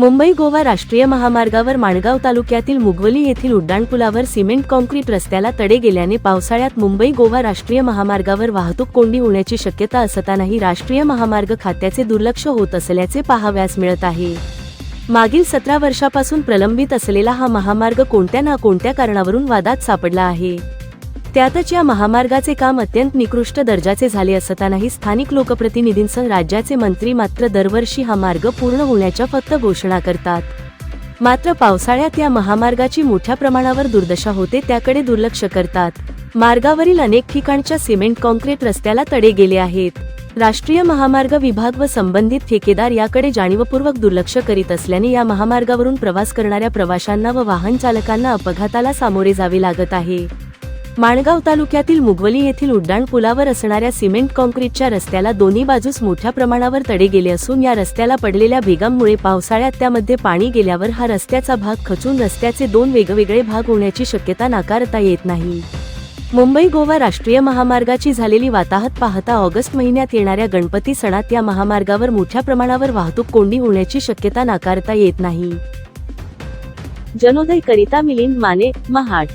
मुंबई गोवा राष्ट्रीय महामार्गावर माणगाव तालुक्यातील मुगवली येथील उड्डाणपुलावर सिमेंट कॉन्क्रीट रस्त्याला तडे गेल्याने पावसाळ्यात मुंबई गोवा राष्ट्रीय महामार्गावर वाहतूक कोंडी होण्याची शक्यता असतानाही राष्ट्रीय महामार्ग खात्याचे दुर्लक्ष होत असल्याचे पाहाव्यास मिळत आहे. मागील सतरा वर्षापासून प्रलंबित असलेला हा महामार्ग कोणत्या ना कोणत्या कारणावरून वादात सापडला आहे? त्यातच या महामार्गाचे काम अत्यंत निकृष्ट दर्जाचे झाले असतानाही स्थानिक लोकप्रतिनिधींसह राज्याचे मंत्री मात्र दरवर्षी हा मार्ग पूर्ण होण्याच्या फक्त घोषणा करतात. मात्र पावसाळ्यात या महामार्गाची मोठ्या प्रमाणावर दुर्दशा होते त्याकडे दुर्लक्ष करतात. मार्गावरील अनेक ठिकाणच्या सिमेंट कॉन्क्रीट रस्त्याला तडे गेले आहेत. राष्ट्रीय महामार्ग विभाग व संबंधित ठेकेदार याकडे जाणीवपूर्वक दुर्लक्ष करीत असल्याने या महामार्गावरून प्रवास करणाऱ्या प्रवाशांना व वाहन चालकांना अपघाताला सामोरे जावे लागत आहे. माणगाव तालुक्यातील मुगवली येथील उड्डाण पुलावर असणाऱ्या सिमेंट कॉन्क्रीटच्या रस्त्याला दोन्ही बाजूस मोठ्या प्रमाणावर तडे गेले असून या रस्त्याला पडलेल्या भेगांमुळे पावसाळ्यात त्यामध्ये पाणी गेल्यावर हा रस्त्याचा भाग खचून रस्त्याचे दोन वेगवेगळे भाग होण्याची शक्यता नाकारता येत नाही. मुंबई गोवा राष्ट्रीय महामार्गाची झालेली वाताहत पाहता ऑगस्ट महिन्यात येणाऱ्या गणपती सणात या महामार्गावर मोठ्या प्रमाणावर वाहतूक कोंडी होण्याची शक्यता नाकारता येत नाही. जनोदय करिता मिलिंद माने महाड.